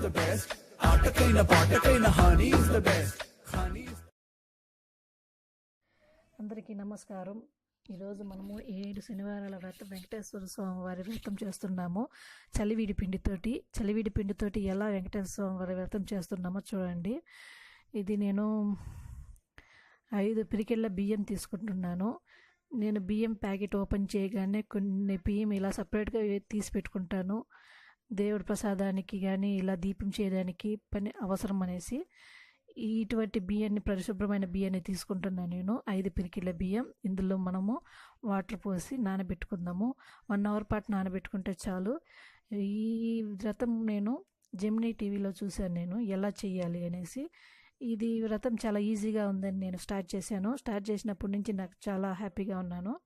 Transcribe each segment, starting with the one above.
ఆటకైన పాటకైన అందరికీ నమస్కారం. ఈరోజు మనము ఏడు శనివారాల వ్రతం వెంకటేశ్వర స్వామి వారి వ్రతం చేస్తున్నాము. చలివిడి పిండితోటి చలివిడి పిండితోటి ఎలా వెంకటేశ్వర స్వామి వారి వ్రతం చేస్తున్నామో చూడండి. ఇది నేను ఐదు పిరికెళ్ళ బియ్యం తీసుకుంటున్నాను. నేను బియ్యం ప్యాకెట్ ఓపెన్ చేయగానే కొన్ని బియ్యం ఇలా సపరేట్గా తీసి పెట్టుకుంటాను. దేవుడి ప్రసాదానికి కానీ ఇలా దీపం చేయడానికి పని అవసరం అనేసి ఇటువంటి బియ్యాన్ని పరిశుభ్రమైన బియ్యాన్ని తీసుకుంటున్నాను నేను. ఐదు పిరికిల బియ్యం. ఇందులో మనము వాటర్ పోసి నానబెట్టుకుందాము. వన్ అవర్ పాటు నానబెట్టుకుంటే చాలు. ఈ వ్రతం నేను జెమినీ టీవీలో చూశాను నేను. ఎలా చేయాలి అనేసి. ఇది వ్రతం చాలా ఈజీగా ఉందని నేను స్టార్ట్ చేశాను. స్టార్ట్ చేసినప్పటి నుంచి నాకు చాలా హ్యాపీగా ఉన్నాను.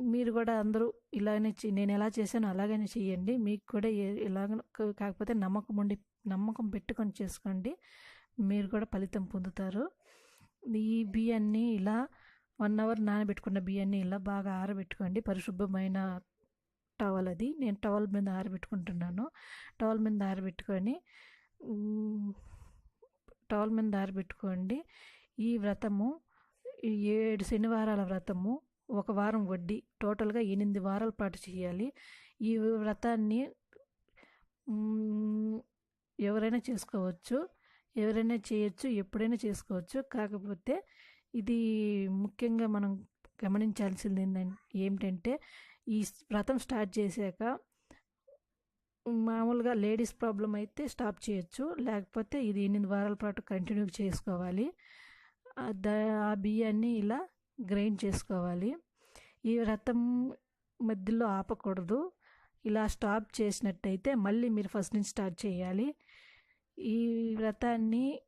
మీరు కూడా అందరూ ఇలానే నేను ఎలా చేశానో అలాగనే చేయండి మీకు కూడా ఏ- కాకపోతే నమ్మకం ఉండి నమ్మకం పెట్టుకొని చేసుకోండి. మీరు కూడా ఫలితం పొందుతారు. ఈ బియ్యాన్ని ఇలా వన్ అవర్ నానబెట్టుకున్న బియ్యాన్ని ఇలా బాగా ఆరబెట్టుకోండి. పరిశుభ్రమైన టవల్ అది. నేను టవల్ మీద ఆరబెట్టుకుంటున్నాను. టవల్ మీద ఆరబెట్టుకొని టవల్ మీద ఆరబెట్టుకోండి. ఈ వ్రతము ఈ ఏడు శనివారాల వ్రతము ఒక వారం వడ్డీ టోటల్గా ఎనిమిది వారాల పాటు చేయాలి. ఈ వ్రతాన్ని ఎవరైనా చేసుకోవచ్చు. ఎవరైనా చేయొచ్చు ఎప్పుడైనా చేసుకోవచ్చు. కాకపోతే ఇది ముఖ్యంగా మనం గమనించాల్సింది ఏంటంటే ఏమిటంటే ఈ వ్రతం స్టార్ట్ చేశాక మామూలుగా లేడీస్ ప్రాబ్లం అయితే స్టాప్ చేయొచ్చు. లేకపోతే ఇది ఎనిమిది వారాల పాటు కంటిన్యూ చేసుకోవాలి. దా- ఆ బియ్యాన్ని ఇలా గ్రైండ్ చేసుకోవాలి. ఈ రథం మధ్యలో ఆపకూడదు. ఇలా స్టాప్ చేసినట్టయితే మళ్ళీ మీరు ఫస్ట్ నుంచి స్టార్ట్ చేయాలి. ఈ వ్రతాన్ని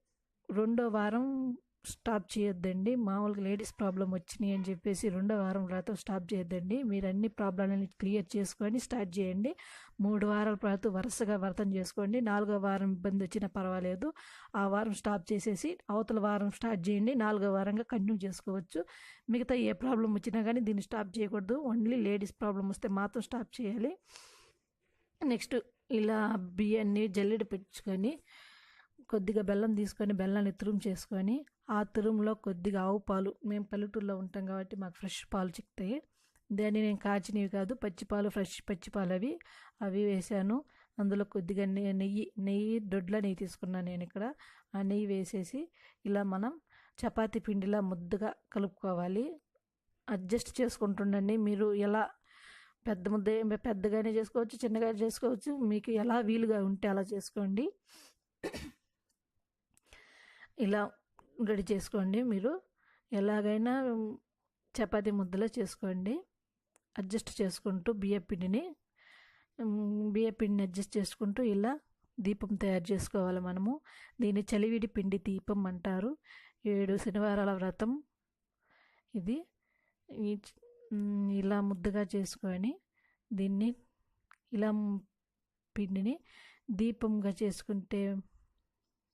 రెండో వారం స్టాప్ చేయొద్దండి. మామూలుగా లేడీస్ ప్రాబ్లం వచ్చినాయి అని చెప్పేసి రెండో వారం వ్రతం స్టాప్ చేయొద్దండి. మీరు అన్ని ప్రాబ్లమ్ని క్లియర్ చేసుకొని స్టార్ట్ చేయండి. మూడు వారాల పాటు వరుసగా వ్రతం చేసుకోండి. నాలుగో వారం ఇబ్బంది వచ్చినా పర్వాలేదు. ఆ వారం స్టాప్ చేసేసి అవతల వారం స్టార్ట్ చేయండి. నాలుగో వారంగా కంటిన్యూ చేసుకోవచ్చు. మిగతా ఏ ప్రాబ్లం వచ్చినా కానీ దీన్ని స్టాప్ చేయకూడదు. ఓన్లీ లేడీస్ ప్రాబ్లం వస్తే మాత్రం స్టాప్ చేయాలి. నెక్స్ట్ ఇలా బియ్యాన్ని జల్లెడ పెట్టుకొని కొద్దిగా బెల్లం తీసుకొని బెల్లాన్ని తురుము చేసుకొని ఆ తురుములో కొద్దిగా ఆవు పాలు. మేము పల్లెటూరులో ఉంటాం కాబట్టి మాకు ఫ్రెష్ పాలు చిక్కుతాయి. దాన్ని నేను కాచినవి కాదు పచ్చిపాలు ఫ్రెష్ పచ్చిపాలు అవి అవి వేసాను. అందులో కొద్దిగా నెయ్యి నెయ్యి దొడ్ల నెయ్యి తీసుకున్నాను నేను ఇక్కడ. ఆ నెయ్యి వేసేసి ఇలా మనం చపాతి పిండిలా ముద్దగా కలుపుకోవాలి. అడ్జస్ట్ చేసుకుంటుండండి. మీరు ఎలా పెద్ద ముద్ద పెద్దగానే చేసుకోవచ్చు చిన్నగా చేసుకోవచ్చు. మీకు ఎలా వీలుగా ఉంటే అలా చేసుకోండి. ఇలా రెడీ చేసుకోండి మీరు. ఎలాగైనా చపాతి ముద్దలా చేసుకోండి. అడ్జస్ట్ చేసుకుంటూ బియ్య పిండిని బియ్య పిండిని అడ్జస్ట్ చేసుకుంటూ ఇలా దీపం తయారు చేసుకోవాలి మనము. దీన్ని చలివిడి పిండి దీపం అంటారు. ఏడు శనివారాల వ్రతం ఇది. ఇలా ముద్దగా చేసుకొని దీన్ని ఇలా పిండిని దీపంగా చేసుకుంటే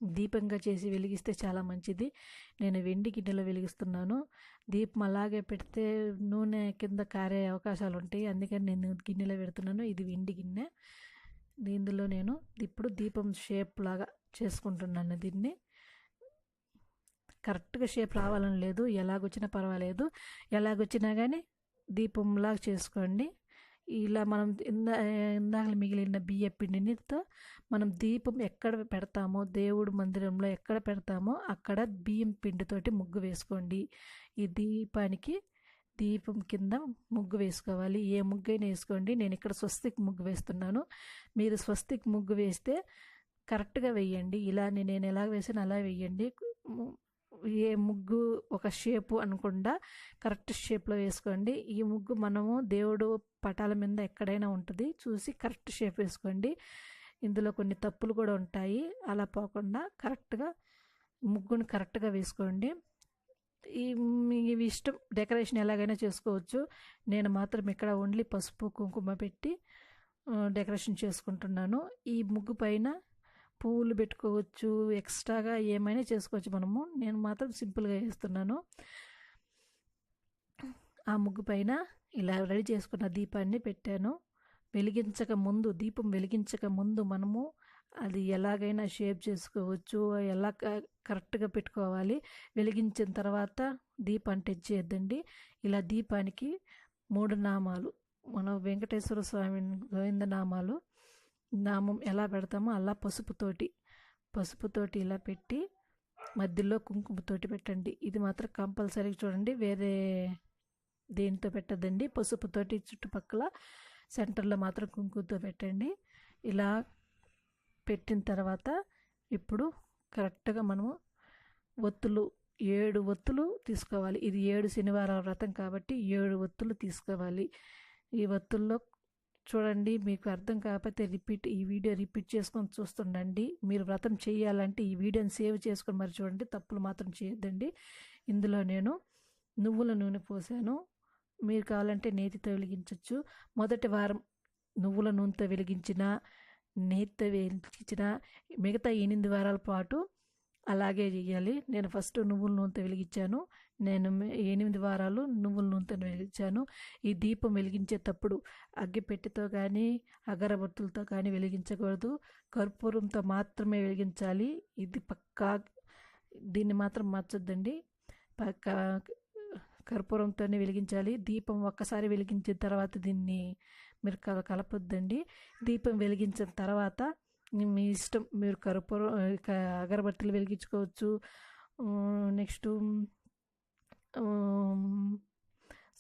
దీపంగా చేసి వెలిగిస్తే చాలా మంచిది. నేను వెండి గిన్నెలో వెలిగిస్తున్నాను. దీపం అలాగే పెడితే నూనె కింద కారే అవకాశాలు ఉంటాయి అందుకని నేను గిన్నెలో పెడుతున్నాను. ఇది వెండి గిన్నె. దీనిలో నేను ఇప్పుడు దీపం షేప్ లాగా చేసుకుంటున్నాను దీన్ని. కరెక్ట్గా షేప్ రావాలని లేదు. ఎలాగొచ్చినా పర్వాలేదు. ఎలాగొచ్చినా కానీ దీపంలాగా చేసుకోండి. ఇలా మనం ఇందా ఇందాక మిగిలిన బియ్య పిండినితో మనం దీపం ఎక్కడ పెడతామో దేవుడు మందిరంలో ఎక్కడ పెడతామో అక్కడ బియ్యం పిండితోటి ముగ్గు వేసుకోండి. ఈ దీపానికి దీపం కింద ముగ్గు వేసుకోవాలి. ఏ ముగ్గు అయినా వేసుకోండి. నేను ఇక్కడ స్వస్తిక్ ముగ్గు వేస్తున్నాను. మీరు స్వస్తిక్ ముగ్గు వేస్తే కరెక్ట్గా వేయండి. ఇలా నేను ఎలా వేసాను అలా వేయండి. ఏ ముగ్గు ఒక షేపు అనుకుండా కరెక్ట్ షేప్లో వేసుకోండి. ఈ ముగ్గు మనము దేవుడు పటాల మీద ఎక్కడైనా ఉంటుంది చూసి కరెక్ట్ షేప్ వేసుకోండి. ఇందులో కొన్ని తప్పులు కూడా ఉంటాయి. అలా పోకుండా కరెక్ట్గా ముగ్గుని కరెక్ట్గా వేసుకోండి. ఈ మీ ఇష్టం డెకరేషన్ ఎలాగైనా చేసుకోవచ్చు. నేను మాత్రం ఇక్కడ ఓన్లీ పసుపు కుంకుమ పెట్టి డెకరేషన్ చేసుకుంటున్నాను. ఈ ముగ్గు పైన పువ్వులు పెట్టుకోవచ్చు ఎక్స్ట్రాగా ఏమైనా చేసుకోవచ్చు. మనము నేను మాత్రం సింపుల్గా వేస్తున్నాను ఆ ముగ్గు పైన ఇలా రెడీ చేసుకున్న దీపాన్ని పెట్టాను. వెలిగించక ముందు దీపం వెలిగించక ముందు మనము అది ఎలాగైనా షేప్ చేసుకోవచ్చు ఎలా క- కరెక్ట్గా పెట్టుకోవాలి. వెలిగించిన తర్వాత దీపాన్ని టచ్ చేయొద్దండి. ఇలా దీపానికి మూడు నామాలు మన వెంకటేశ్వర స్వామి గోవింద నామాలు నామం ఎలా పెడతామో అలా పసుపుతోటి పసుపుతోటి ఇలా పెట్టి మధ్యలో కుంకుమతోటి పెట్టండి. ఇది మాత్రం కంపల్సరీ చూడండి. వేరే దేనితో పెట్టదండి. పసుపుతోటి చుట్టుపక్కల సెంటర్లో మాత్రం కుంకుమతో పెట్టండి. ఇలా పెట్టిన తర్వాత ఇప్పుడు కరెక్ట్గా మనము ఒత్తులు ఏడు ఒత్తులు తీసుకోవాలి. ఇది ఏడు శనివారం వ్రతం కాబట్టి ఏడు ఒత్తులు తీసుకోవాలి. ఈ ఒత్తుల్లో చూడండి మీకు అర్థం కాకపోతే రిపీట్ ఈ వీడియో రిపీట్ చేసుకొని చూస్తుండండి. మీరు వ్రతం చేయాలంటే ఈ వీడియోని సేవ్ చేసుకొని మరి చూడండి తప్పులు మాత్రం చేయొద్దండి. ఇందులో నేను నువ్వుల నూనె పోసాను. మీరు కావాలంటే నేతితో వెలిగించవచ్చు మొదటి వారం నువ్వుల నూనెతో వెలిగించిన నేతితో వెలిగించిన మిగతా ఎనిమిది వారాల పాటు అలాగే చేయాలి. నేను ఫస్ట్ నువ్వుల నూనెతో వెలిగించాను. నేను ఎనిమిది వారాలు నువ్వుల నూనెతో వెలిగించాను. ఈ దీపం వెలిగించేటప్పుడు అగ్గిపెట్టెతో కానీ అగరబత్తులతో కానీ వెలిగించకూడదు. కర్పూరంతో మాత్రమే వెలిగించాలి. ఇది పక్కా దీన్ని మాత్రం మార్చొద్దండి. పక్క కర్పూరంతోనే వెలిగించాలి. దీపం ఒక్కసారి వెలిగించిన తర్వాత దీన్ని మీరు కల కలపొద్దండి. దీపం వెలిగించిన తర్వాత మీ ఇష్టం మీరు కర్పూరం అగరబత్తులు వెలిగించుకోవచ్చు. నెక్స్ట్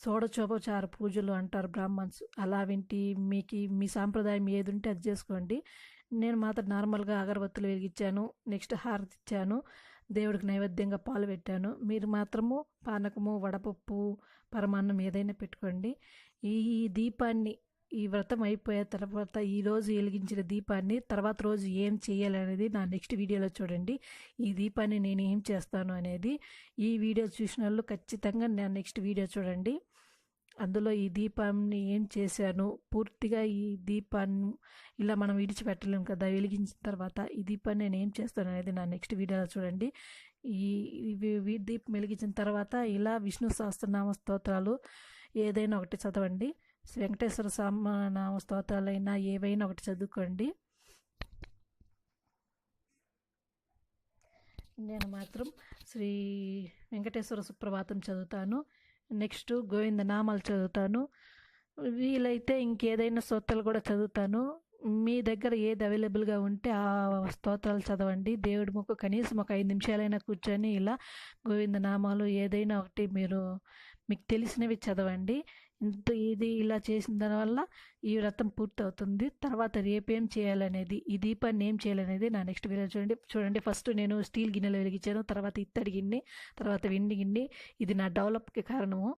షోడచోపచార పూజలు అంటారు బ్రాహ్మణ్స్. అలా వింటి మీకు మీ సాంప్రదాయం ఏది ఉంటే అది చేసుకోండి. నేను మాత్రం నార్మల్గా అగరబత్తులు వెలిగించాను నెక్స్ట్ హారతి ఇచ్చాను దేవుడికి నైవేద్యంగా పాలు పెట్టాను. మీరు మాత్రము పానకము వడపప్పు పరమాన్నం ఏదైనా పెట్టుకోండి. ఈ దీపాన్ని ఈ వ్రతం అయిపోయిన తర్వాత ఈ రోజు వెలిగించిన దీపాన్ని తర్వాత రోజు ఏం చేయాలనేది నా నెక్స్ట్ వీడియోలో చూడండి. ఈ దీపాన్ని నేను ఏం చేస్తాను అనేది ఈ వీడియో చూసిన వాళ్ళు ఖచ్చితంగా నా నెక్స్ట్ వీడియో చూడండి. అందులో ఈ దీపాన్ని ఏం చేశాను? పూర్తిగా ఈ దీపాన్ని ఇలా మనం విడిచిపెట్టలేము కదా వెలిగించిన తర్వాత ఈ దీపాన్ని నేను ఏం చేస్తాను అనేది నా నెక్స్ట్ వీడియోలో చూడండి. ఈ ఈ దీపం వెలిగించిన తర్వాత ఇలా విష్ణు సహస్రనామ స్తోత్రాలు ఏదైనా ఒకటి చదవండి. శ్రీ వెంకటేశ్వర సామ నామ స్తోత్రాలైనా ఏవైనా ఒకటి చదువుకోండి. నేను మాత్రం శ్రీ వెంకటేశ్వర సుప్రభాతం చదువుతాను. నెక్స్ట్ గోవింద నామాలు చదువుతాను. వీలైతే ఇంకేదైనా స్తోత్రాలు కూడా చదువుతాను. మీ దగ్గర ఏది అవైలబుల్గా ఉంటే ఆ స్తోత్రాలు చదవండి. దేవుడి ముక్కు కనీసం ఒక ఐదు నిమిషాలైనా కూర్చొని ఇలా గోవింద నామాలు ఏదైనా ఒకటి మీరు మీకు తెలిసినవి చదవండి. ఇంత ఇది ఇలా చేసిన దానివల్ల ఈ వ్రతం పూర్తి అవుతుంది తర్వాత రేపేం చేయాలనేది ఈ దీపాన్ని ఏం చేయాలనేది నా నెక్స్ట్ వీడియో చూడండి. చూడండి ఫస్ట్ నేను స్టీల్ గిన్నెలు వెలిగించాను తర్వాత ఇత్తడి గిన్నె తర్వాత వెండి గిన్నె. ఇది నా డెవలప్కి కారణము.